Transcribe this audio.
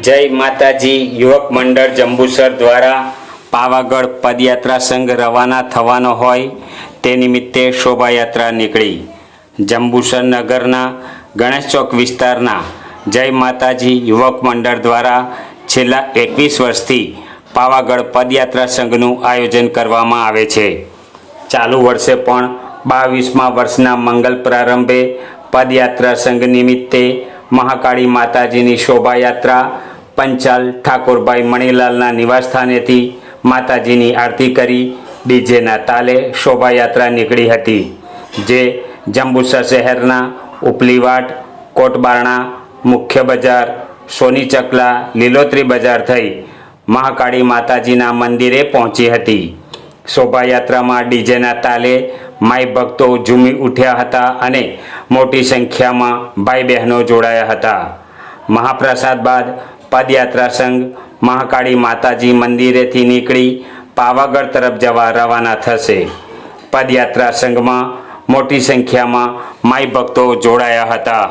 જય માતાજી, યુવક મંડળ જંબુસર દ્વારા પાવાગઢ પદયાત્રા સંઘ રવાના થવાનો હોય તે નિમિત્તે શોભાયાત્રા નીકળી. જંબુસર નગરના ગણેશ ચોક વિસ્તારના જય માતાજી, યુવક મંડળ દ્વારા છેલ્લા એકવીસ વર્ષથી પાવાગઢ પદયાત્રા સંઘનું આયોજન કરવામાં આવે છે. ચાલુ વર્ષે પણ બાવીસમા વર્ષના મંગલ પ્રારંભે પદયાત્રા સંઘ નિમિત્તે મહાકાળી માતાજીની શોભાયાત્રા પંચાલ ઠાકોરભાઈ મણીલાલના નિવાસસ્થાનેથી માતાજીની આરતી કરી ડીજેના તાલે શોભાયાત્રા નીકળી હતી, જે જંબુસર શહેરના ઉપલીવાટ, કોટબારણા, મુખ્ય બજાર, સોની ચકલા, લીલોતરી બજાર થઈ મહાકાળી માતાજીના મંદિરે પહોંચી હતી. શોભાયાત્રામાં ડીજેના તાલે માઈ ભક્તો ઝૂમી ઉઠ્યા હતા અને મોટી સંખ્યામાં ભાઈ બહેનો જોડાયા હતા. મહાપ્રસાદ બાદ પદયાત્રા સંઘ મહાકાળી માતાજી મંદિરેથી નીકળી પાવાગઢ તરફ જવા રવાના થશે. પદયાત્રા સંઘમાં મોટી સંખ્યામાં માઈ ભક્તો જોડાયા હતા.